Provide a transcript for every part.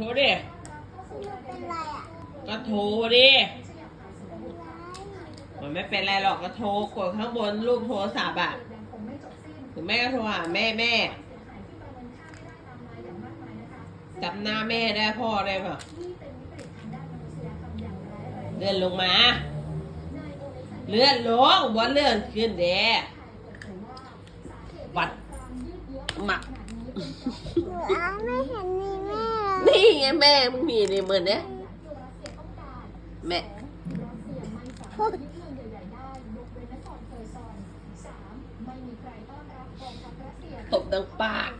โทรดิมันเป็นไรอะก็โทรดิ มันไม่เป็นไรหรอกก็โทรกดข้างบนรูปโทรศัพท์อะหรือแม่ก็โทรหาแม่แม่จำหน้าแม่ได้พ่อได้ปะเลื่อนลงมา เลื่อนลงบนเลื่อนขึ้นเด้วัดหมักหนูเอาไม่เห็นมีแม่เลยนี่ ไงแม่มึงมีในมือเนี่ยแม่พูดตบดังปาก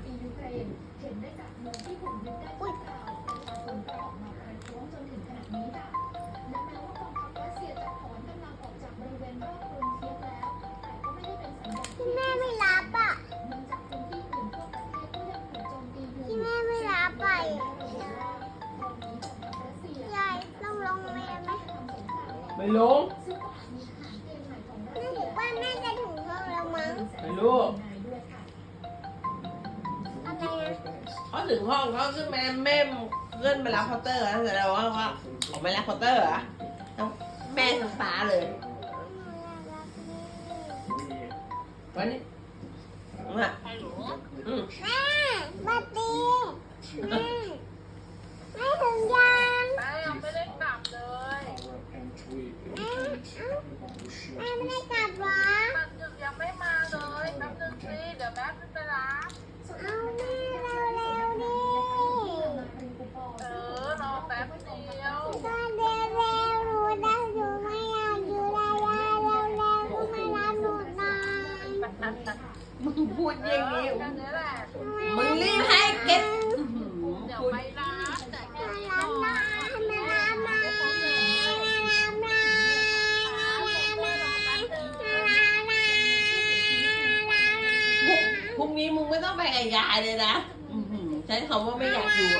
ไม่ลงแม่ถือว่าแม่จะถึงห้องแล้วมั้งไม่รู้อะไรนะเขาถึงห้องเขาขึ้นมาแม่ขึ้นไปรับเคาน์เตอร์นะแต่เราว่าเขาออกไปรับเคาน์เตอร์เหรอะแม่ทั้งฟ้าเลยวันนี้อะอืม แม่บัตตีแม่แม่ถึงยัง แม่ยังไม่ได้กลับเลย แม่เอ้า แม่ไม่ได้กลับหรอมันยังยังไม่มาเลยแป๊บนึงสิเดี๋ยวแม่ขึ้นไปรับเอาแม่เร็วเร็วดิเออรอแป๊บเดียวตอนเร็วเร็วๆหนูได้อยู่ไม่อยากอยู่แล้วยายเร็วเร็วๆก็มารับหนูหน่อยมึงพูดอย่างนี้แค่นี้แหละ มึงรีบให้เก็บ เดี๋ยวไปรับแต่แค่ มา นี้ รั ก่ บ อน หน่อยมารับหน่อยมารับหน่อยมารับหน่อยมารับหน่อยมารับหน่อย พรุ่ง นี้มึงไม่ต้องไปกับยายเลยนะใช้คำว่าไม่อยากอยู่